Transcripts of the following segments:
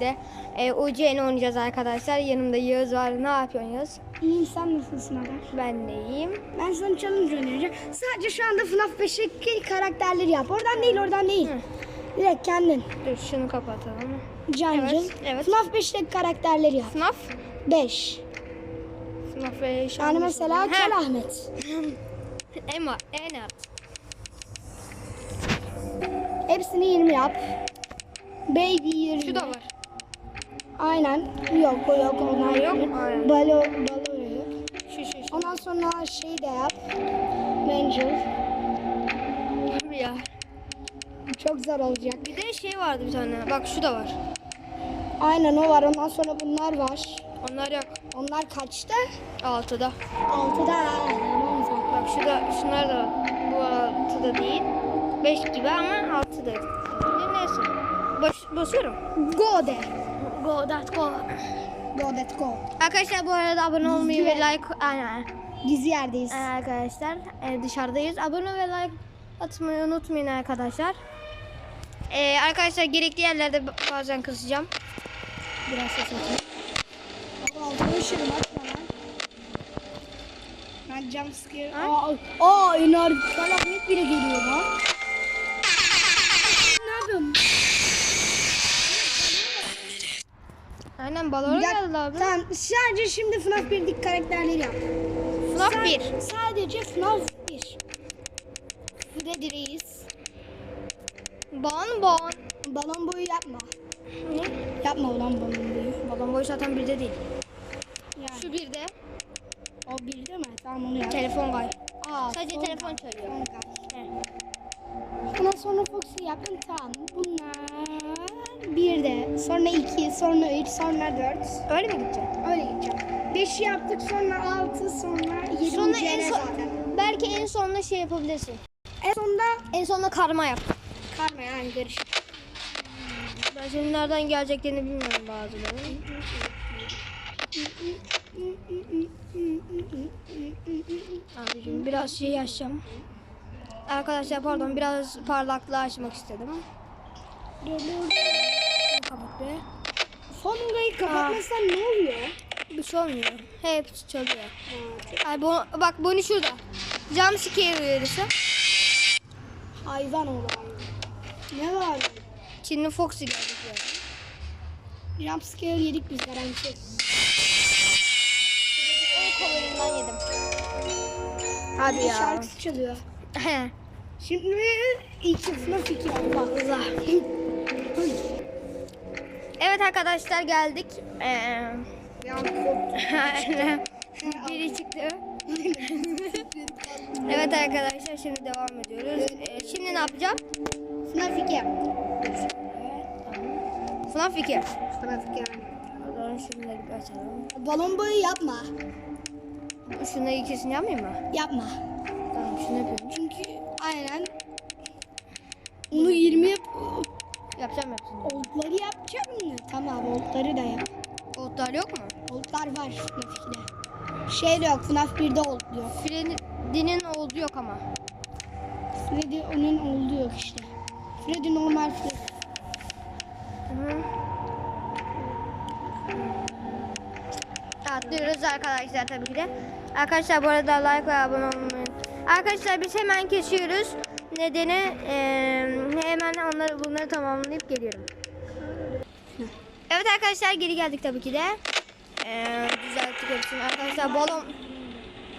de e, UC'ni oynayacağız arkadaşlar. Yanımda Yağız var. Ne yapıyorsun Yağız? İyi sen nasılsın Adar? Ben de iyiyim. Ben sana challenge önereceğim. Sadece şu anda FNAF 5'teki karakterleri yap. Oradan değil oradan değil. Direkt kendin. Dur şunu kapatalım. Cancın. Evet, evet. FNAF 5'teki karakterleri yap. FNAF. 5. FNAF ve şu Yani an- mesela Kel Ahmet. Emma. Enert. Hepsini 20 yap. Baby 20. Şu da var. Aynen. Yok yok onlar yok, aynen. Balo, balo yok. Şu şu şu. Ondan sonra şey de yap. Ranger. Ya. Çok zor olacak. Bir de şey vardı bir tane. Bak şu da var. Aynen o var. Ondan sonra bunlar var. Onlar yok. Onlar kaçta? Altıda. 6'da. Tamam zaten. Bak şu da şunlar da var. Bu altıda değil. Beş gibi ama altıda. Neyse. Baş, basıyorum. Go de. Go that go. Go that go. Arkadaşlar bu arada abone olmayı ve like aynen. Gizli yerdeyiz. Ee, arkadaşlar e, dışarıdayız. Abone ve like atmayı unutmayın arkadaşlar. Ee, arkadaşlar gerekli yerlerde ba- bazen kısacağım. Biraz ses açayım. Altı ışığım açma lan. Ben jump scare. Aa, aa Enar Kalahmet bile geliyor lan. Aynen balon Bir dakika, geldi abi. Tamam sadece şimdi FNAF 1'deki karakterleri yap. FNAF Sa- 1. Sadece FNAF 1. Freddy Reis. Bon bon. Balon boyu yapma. Ne? Yapma ulan balon boyu. Balon boyu zaten birde değil. Yani. Şu birde. O birde mi? Tamam onu yap. Telefon gay. Aa, Sadece telefon çalıyor. son gay. He. Ondan sonra Foxy yapın tamam. Bunlar bir de sonra iki, sonra üç, sonra dört. Öyle mi gidecek? Öyle gideceğim. Beşi yaptık sonra altı sonra yedi. Sonra en son, zaten. belki en sonunda şey yapabilirsin. En sonunda En sonunda karma yap. karma yani karış. Ben senin nereden geleceklerini bilmiyorum bazıları. Abicim biraz şey açacağım. Arkadaşlar pardon biraz parlaklığı açmak istedim. Be. Sonundayı kapatmazsan ne oluyor? Bir şey olmuyor. Hepsi çalıyor. Ay bu, bak bunu şurada. Jump scare verirse. Hayvan olay. Ne var? Çinli Foxy geldik yani. Jumpscare yedik biz garanti. O kolayından yedim. Hadi ya. şarkısı çalıyor. Şimdi iki FNAF 2 Allah. Evet arkadaşlar geldik. Ee. Biri çıktı. evet arkadaşlar şimdi devam ediyoruz. Ee, şimdi ne yapacağım? FNAF 2. FNAF 2. FNAF 2 O zaman şunları bir açalım. Balon boyu yapma. Şunları ikisini yapmayayım mı? Yapma. Tamam şunu yapıyorum. Çünkü aynen onu 20 yap. Oldları yapacak mı? Tamam oldları da yap. Otlar yok mu? Oldlar var 2'de. Şey de yok FNAF 1'de old yok. Freddy'nin oldu yok ama. Freddy onun oldu yok işte. Freddy normal Freddy. Hı. Atlıyoruz arkadaşlar tabii ki de. Arkadaşlar bu arada like ve abone olmayı. Arkadaşlar biz hemen kesiyoruz. Nedeni eee, hemen onları bunları tamamlayıp geliyorum. Evet arkadaşlar geri geldik tabii ki de. Eee düzelttik hepsini. Arkadaşlar balon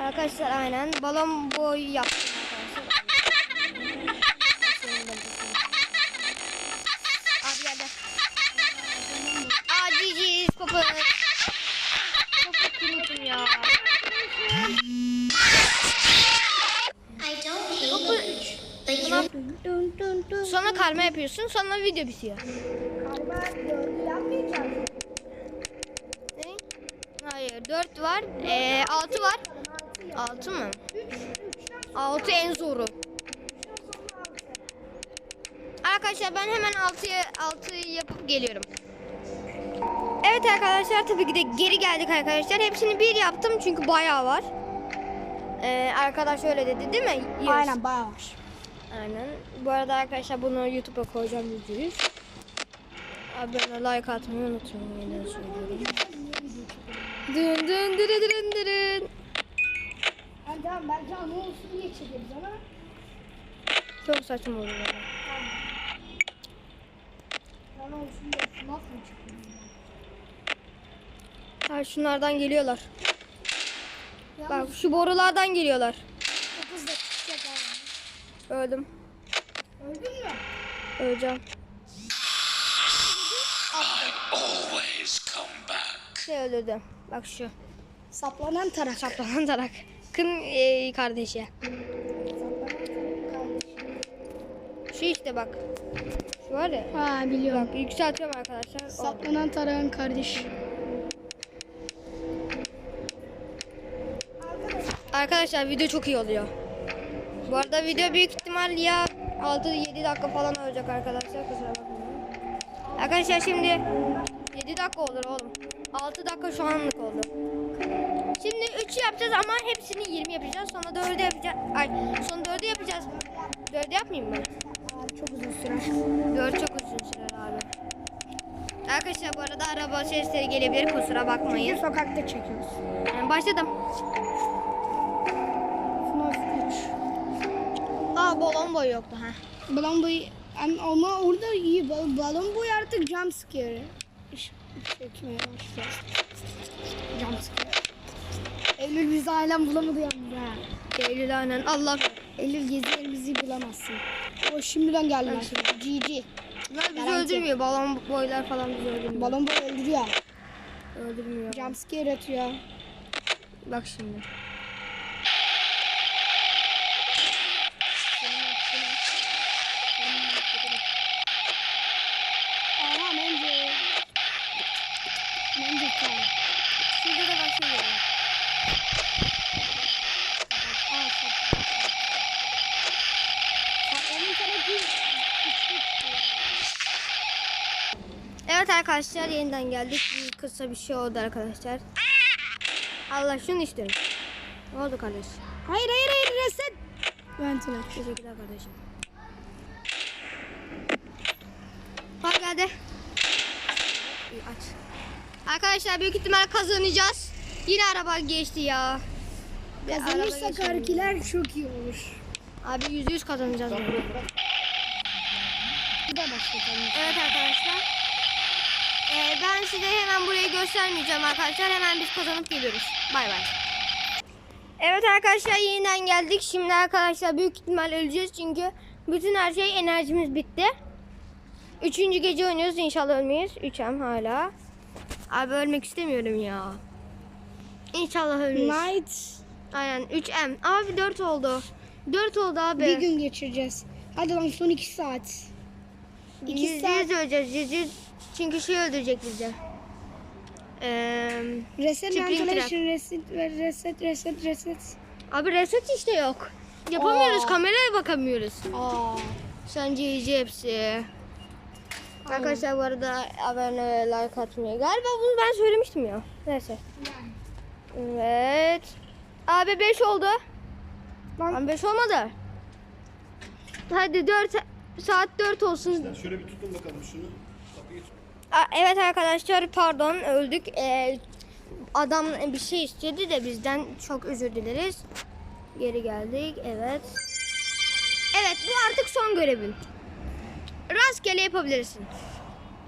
Arkadaşlar aynen balon boy yaptım Sonra karma yapıyorsun sonra video bitiyor. Galiba dördü yapmayacağız. Ne? Hayır 4 var. Ee, 6 var. 6 mı? 6 en zoru. Arkadaşlar ben hemen 6'yı 6'yı yapıp geliyorum. Evet arkadaşlar tabii ki de geri geldik arkadaşlar. Hepsini bir yaptım çünkü bayağı var. Ee, arkadaş öyle dedi değil mi? Yağız? Aynen bayağı var. Aynen. Bu arada arkadaşlar bunu YouTube'a koyacağım yüz. Abone like atmayı unutmayın. Yine söylüyorum. Dın dın dırı dırın dırın. Yani tamam belki anı olsun diye çekeriz ama. Çok saçma olur. ama. Anı olsun diye FNAF mı çıkıyor? Ha şunlardan geliyorlar. Yalnız Bak şu borulardan geliyorlar. çok hızlı çıkacak abi. Öldüm. Öldün mü? Öleceğim. always come back. Şey öldürdüm. Bak şu. Saplanan tarak. Saplanan tarak. Kın e, kardeşi. Şu işte bak. Şu var ya. Ha biliyorum. Bak yükseltiyorum arkadaşlar. Saplanan tarağın kardeş. Arkadaşlar video çok iyi oluyor. Bu arada video büyük ihtimal ya 6-7 dakika falan olacak arkadaşlar. Kusura bakmayın. Arkadaşlar şimdi 7 dakika olur oğlum. 6 dakika şu anlık oldu. Şimdi 3 yapacağız ama hepsini 20 yapacağız. Sonra 4'ü yapacağız. Ay sonra 4'ü yapacağız. 4'ü yapmayayım mı? Çok uzun sürer. 4 çok uzun sürer abi. Arkadaşlar bu arada araba sesleri gelebilir kusura bakmayın. Sokakta çekiyoruz. Yani başladım. FNAF 3. Aa balon boyu yoktu ha. Balon boyu ama- ama orada iyi. Bal- Balon boyu artık jump scare. Çekmeye başlıyor. Jump scare. Eylül bizi ailem bulamadı yalnız ha. Eylül aynen Allah. Eylül geziyor bizi bulamazsın. O şimdiden geldiler. GG. Bunlar bizi Garanti. öldürmüyor. Balon boylar falan bizi öldürmüyor. Balon boyu öldürüyor. öldürmüyor. Jump scare atıyor. Bak şimdi. Aha bence. Bence tamam. Şurada da bak şey var. Aa sap. Saplanın sana bir üçlü çıkıyor. Evet arkadaşlar yeniden geldik. Bir kısa bir şey oldu arkadaşlar. Allah şunu istiyorum. Ne oldu kardeş? Hayır hayır hayır reset. Ventile. Teşekkürler kardeşim. Bak geldi. İyi, aç. Arkadaşlar büyük ihtimal kazanacağız. Yine araba geçti ya. Kazanırsak harkiler çok iyi olur. Abi yüzde yüz kazanacağız. bunu. Bir de başlatalım. Evet arkadaşlar. Ee, ben size hemen burayı göstermeyeceğim arkadaşlar. Hemen biz kazanıp geliyoruz. Bay bay. Evet arkadaşlar yeniden geldik. Şimdi arkadaşlar büyük ihtimal öleceğiz çünkü bütün her şey enerjimiz bitti. Üçüncü gece oynuyoruz. İnşallah ölmeyiz. Üçem hala. Abi ölmek istemiyorum ya. İnşallah ölmeyiz. Night. Aynen 3M. Abi 4 oldu. 4 oldu abi. Bir gün geçireceğiz. Hadi lan son iki saat. İki Yüz saat. yüz öleceğiz. Yüz yüz. Çünkü şey öldürecek bizi. Eee Reset ventilation, reset, reset, reset, reset. abi reset işte yok. Yapamıyoruz. Aa. Kameraya bakamıyoruz. Aa. Sence iyice hepsi. Arkadaşlar bu arada abone like atmıyor. Galiba bunu ben söylemiştim ya. Neyse. Evet. Abi 5 oldu. Lan Abi 5 olmadı. Hadi 4 saat 4 olsun. Şöyle bir tutun bakalım şunu. Kapıyı tut. Evet arkadaşlar pardon öldük. Ee, adam bir şey istedi de bizden çok özür dileriz. Geri geldik evet. Evet bu artık son görevin. Rastgele yapabilirsin.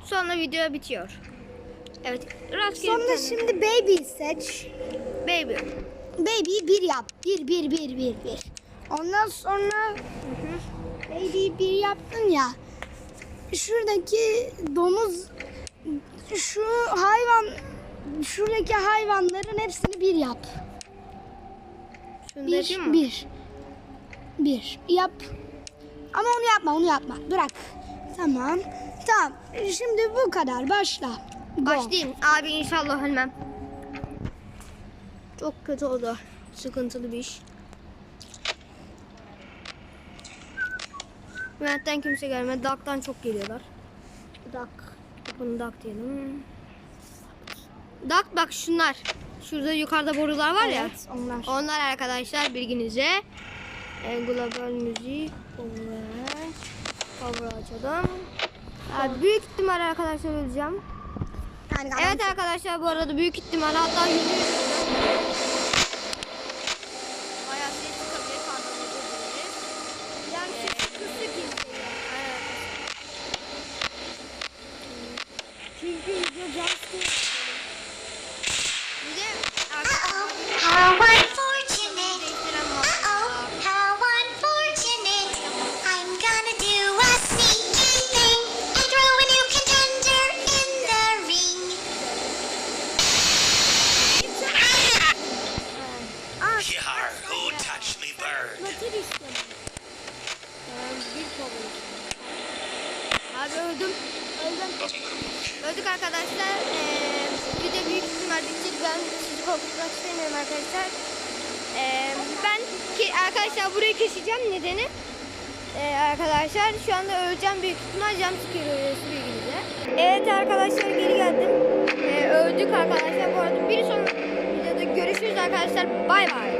Sonra video bitiyor. Evet rastgele sonra şimdi baby seç. Baby. Baby bir yap. Bir, bir, bir, bir, bir. Ondan sonra baby bir yaptın ya. Şuradaki domuz şu hayvan şuradaki hayvanların hepsini bir yap. Şunu da Bir, mı? bir. Bir. Yap. Ama onu yapma, onu yapma. Bırak. Tamam. Tamam. Şimdi bu kadar. Başla. Go. Başlayayım. Abi inşallah ölmem. Çok kötü oldu. Sıkıntılı bir iş. Ventten kimse gelmedi. Duck'tan çok geliyorlar. Duck. Bunu Duck diyelim. Duck bak şunlar. Şurada yukarıda borular var ya. Evet, onlar. Onlar arkadaşlar bilginize. E, global müzik. Cover. Cover açalım. Abi büyük ihtimal arkadaşlar öleceğim. Yani Evet arkadaşlar bu arada büyük ihtimal hatta yüzde Ben sizi korkutmak istemiyorum arkadaşlar. Ee, ben ki arkadaşlar burayı keseceğim. Nedeni ee, arkadaşlar şu anda öleceğim büyük ihtimal jumpscare ilgili. Evet arkadaşlar geri geldim. Ee, öldük arkadaşlar. Bu arada bir sonraki videoda görüşürüz arkadaşlar. Bay bay.